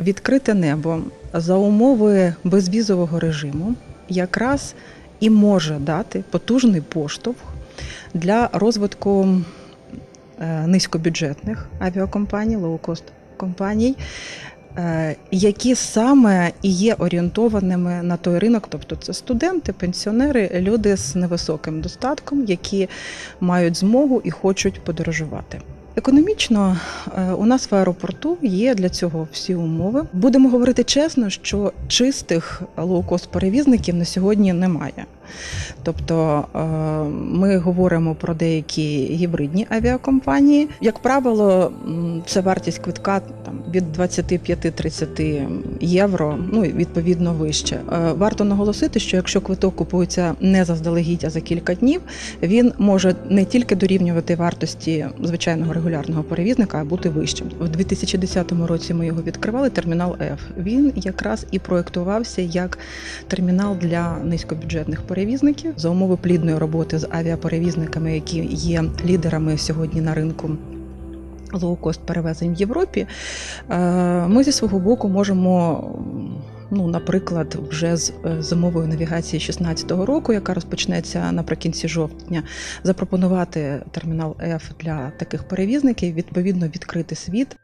Відкрите небо за умови безвізового режиму якраз і може дати потужний поштовх для розвитку е, низькобюджетних авіакомпаній, лоукост компаній, е, які саме і є орієнтованими на той ринок, тобто це студенти, пенсіонери, люди з невисоким достатком, які мають змогу і хочуть подорожувати. Економічно е, у нас в аеропорту є для цього всі умови. Будемо говорити чесно, що чистих лоукост перевізників на сьогодні немає. Тобто е, ми говоримо про деякі гібридні авіакомпанії. Як правило, це вартість квитка там від 25-30 євро, ну відповідно вище. Е, Варто наголосити, що якщо квиток купується не заздалегідь, а за кілька днів, він може не тільки дорівнювати вартості звичайного регулярного перевізника, а бути вищим. У 2010 році ми його відкривали. Термінал F. Він якраз і проектувався як термінал для низькобюджетних перевізників за умови плідної роботи з авіаперевізниками, які є лідерами сьогодні на ринку. Лоукост перевезень в Європі. Е, Ми зі свого боку можемо, ну, наприклад, вже з е, зимової навігації 2016 року, яка розпочнеться наприкінці жовтня, запропонувати термінал F для таких перевізників, відповідно відкрити світ